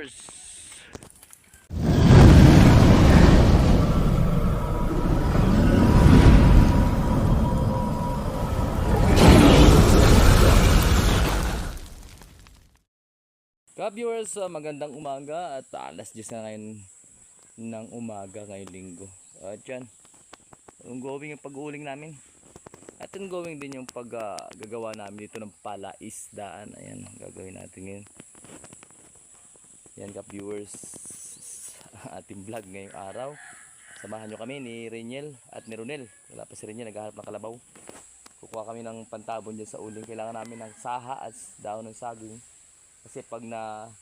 Ka-viewers, ah, magandang umaga at alas 10 na ngayon ng umaga ngayong linggo. At yan, ongoing yung pag-uuling namin. At ongoing din yung paggagawa namin dito ng palaisdaan. Ayan, gagawin natin ngayon. Yan ka-viewers, ating vlog ngayong araw. Samahan nyo kami ni Reniel at ni Ronel. Wala pa si Reniel, naghahanap ng kalabaw. Kukuha kami ng pantabon dyan sa uling. Kailangan namin ng saha at daon ng saging. Kasi pag na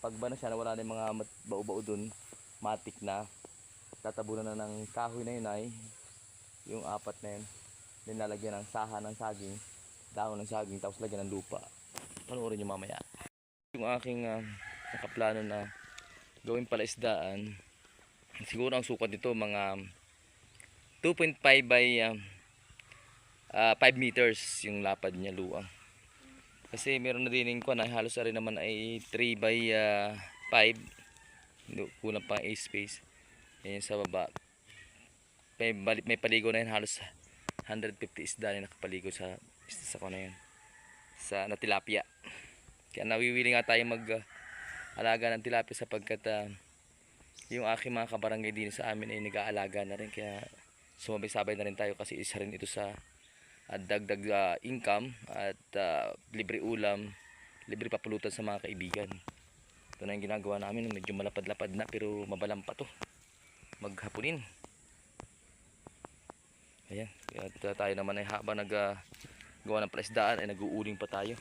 pag ba na siya nawala na yung mga bao-bao dun, matik na. Tatabunan na ng kahoy na yun ay yung apat na yun. Then lalagyan ng saha ng saging, dahon ng saging, tapos lagyan ng lupa. Panoorin nyo mamaya. Yung aking ah, nakaplano na gawin pala isdaan, siguro ang sukat nito mga 2.5 by ah, ah, 5 meters yung lapad niya luang. Kasi meron na din ko na halos rin naman ay 3 by ah, 5. Hindi, kulang pa ang space. Yan sa baba. May, may paligo na yun halos 150 isda na nakapaligo sa sa ko na yun. Sa na tilapia. Kaya nawiwili nga tayo mag ah, alaga ng tilapia sapagkat ah, yung aking mga kabarangay din sa amin ay nag-aalaga na rin kaya sumabay-sabay na rin tayo kasi isa rin ito sa at dagdag ah, income at ah, libre ulam, libre papulutan sa mga kaibigan. Ito na yung ginagawa namin, medyo malapad-lapad na pero mabalam pa to. Maghapunin. Ayan, kaya ito tayo naman ay habang nag ah, gawa ng presdaan ay nag-uuling pa tayo.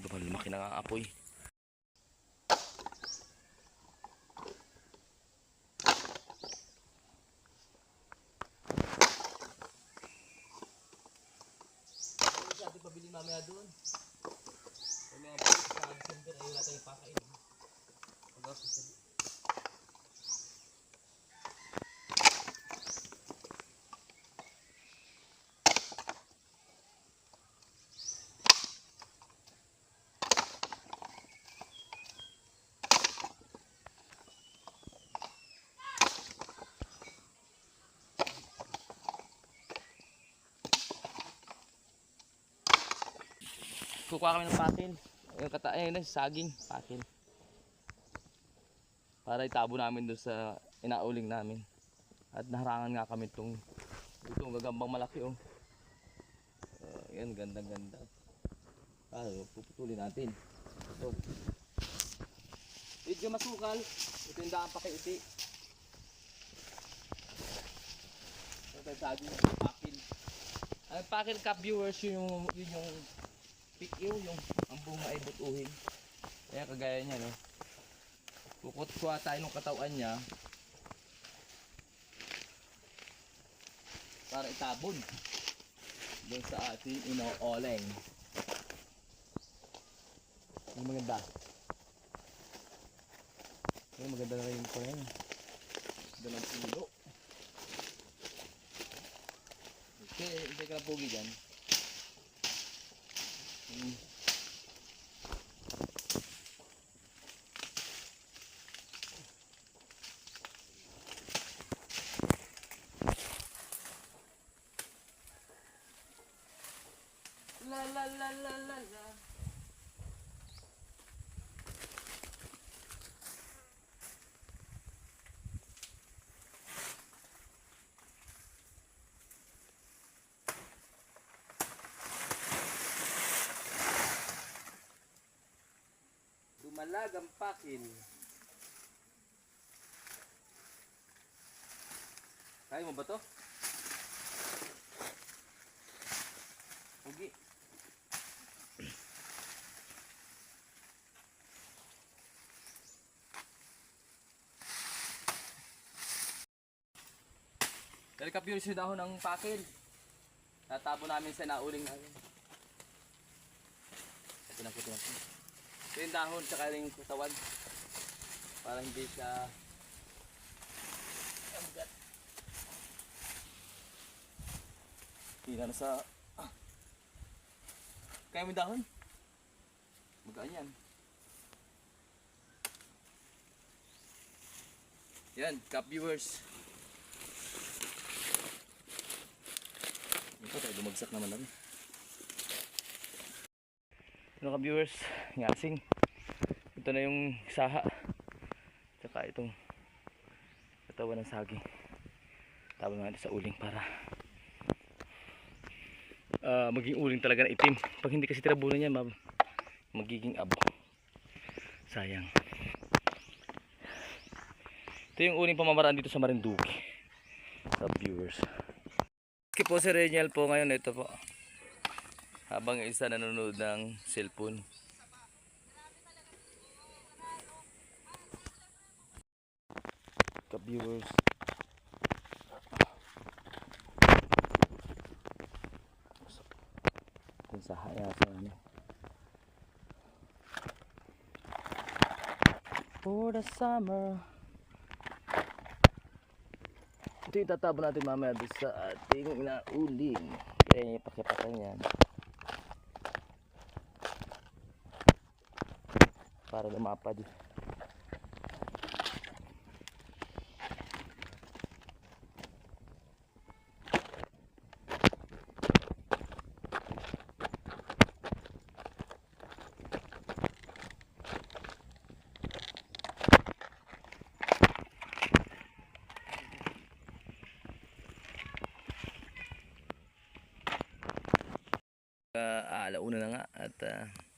Lumaki na nga apoy. Sabi pabili mamaya doon. Yung mga balik sa center ay wala tayong pakain. Pag-ako sa Kukuha kami ng pakin. Yung kata ayun na saging, pakin. Para itabo namin doon sa inauling namin. At naharangan nga kami itong ito ang gagambang malaki oh. Uh, yan ganda ganda. Ah, puputulin natin. Ito. Medyo masukal. Ito yung daan pa kay uti. Ito yung saging, pakin. Ang pakin cup viewers yun yung yun yung pikiw yung ang bunga ay butuhin. Kaya kagaya niya no. Kukot kuha tayo ng katawan niya para itabon doon sa ating ino-oleng. Ang maganda. Ay, maganda na rin yung yan. Dalang pulo. Okay, hindi ka na pogi dyan. Mm. Dumalag ang pakin. Kaya mo ba to? Pugi. Dali ka yung dahon ng pakin. Natabo namin sa nauling namin. Ito na po ito. Ito yung dahon tsaka yung kutawan. Para hindi siya amgat. Tira na sa... Ah. Kaya mo dahon? Magaan yan. Yan, cup viewers. Ito tayo, dumagsak naman namin. Ano ka viewers, ngasing. Ito na yung saha. Tsaka itong katawan ng saging. Tawag natin sa uling para ah, maging uling talaga na itim. Pag hindi kasi tirabunan niya, mag magiging abo. Sayang. Ito yung uling pamamaraan dito sa Marinduque. Sa viewers. Okay po si Reniel po ngayon. Ito po. Habang isa nanonood ng cellphone. Ka-viewers. Kung sa haya sa ano. For the summer. Ito yung tatabo natin mamaya sa ating nauling. Kaya pakipatay yan. Para lumapad. uh, alauna na nga at uh,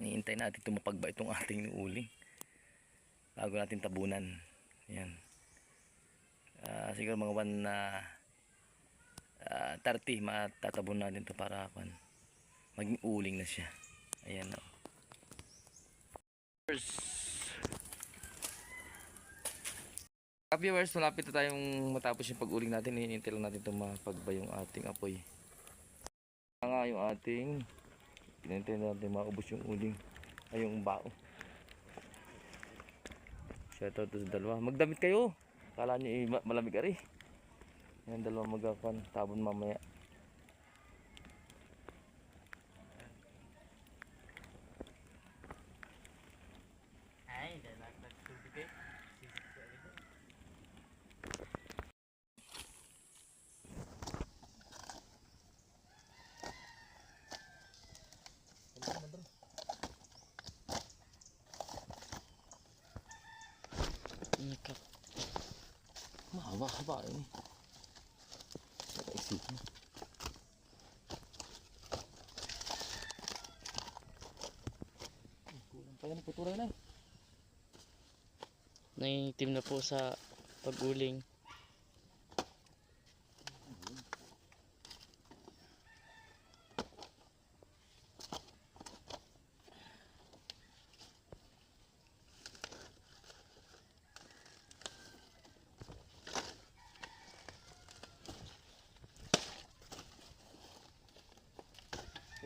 hinihintay natin tumapag ba itong ating uling bago natin tabunan yan Ah, siguro mga one na uh, 30 matatabon natin to para kan maging uling na siya ayan no. Ah, viewers, malapit na tayong matapos yung pag-uling natin. Hinihintay lang natin tumapagba yung ating apoy. Nga yung ating pinintay natin maubos yung uling. Ay yung bao. Shout out to sa dalawa. Magdamit kayo. Kala nyo eh, ma- malamig ari. Yan dalawa magkakan tabon mamaya Ikat. Mahaba-haba ini. Nakaisip mo. Kulang pa yan, puturay na eh. Nangingitim na po sa pag-uling.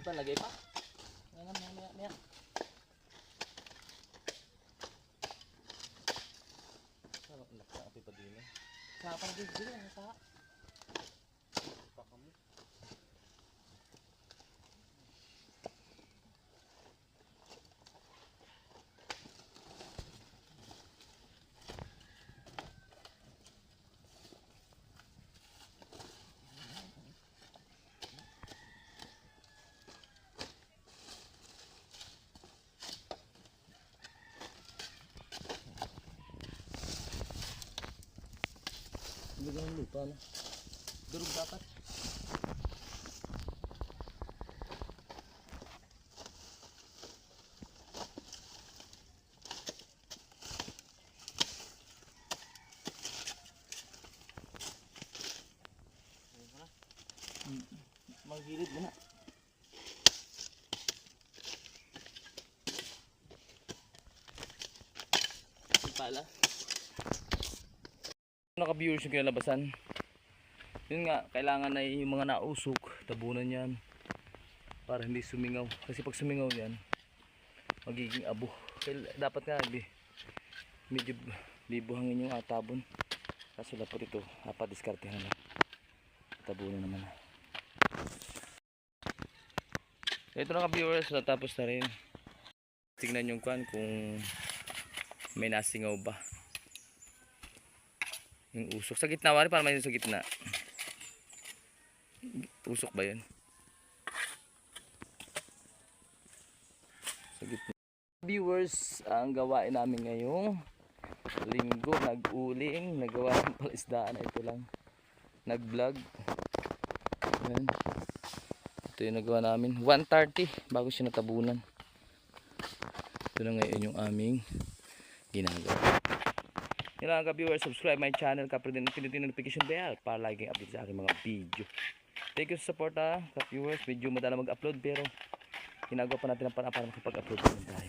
Ito lagay pa. Maya, maya, maya, maya. Sarap na ka api pa din eh. Sa pa din din ang Hindi ganun lupa na. Durog dapat. Magilid mo na. Pala. Naka-viewers yung kinalabasan. Yun nga, kailangan na yung mga nausok, tabunan yan. Para hindi sumingaw. Kasi pag sumingaw yan, magiging abo. Kail- dapat nga, di, medyo libuhangin yung atabon. Kaso dapat ito, dapat diskartehan na. Tabunan naman na. Ito na ka-viewers, natapos na rin. Tingnan yung kwan kung may nasingaw ba. Yung usok. Sa gitna, wari para may sa gitna. Usok ba yun? Sa gitna. Viewers, ang gawain namin ngayong linggo, nag-uling, nagawa ng palisdaan. Ito lang, nag-vlog. Ayan. Ito yung nagawa namin. 1.30 bago siya natabunan. Ito na ngayon yung aming ginagawa. Lang ka viewers, subscribe my channel, kapre din pinutin notification bell para laging update sa aking mga video. Thank you sa support ha, ka viewers. Medyo madala mag-upload pero ginagawa pa natin ang paraan para makapag-upload tayo.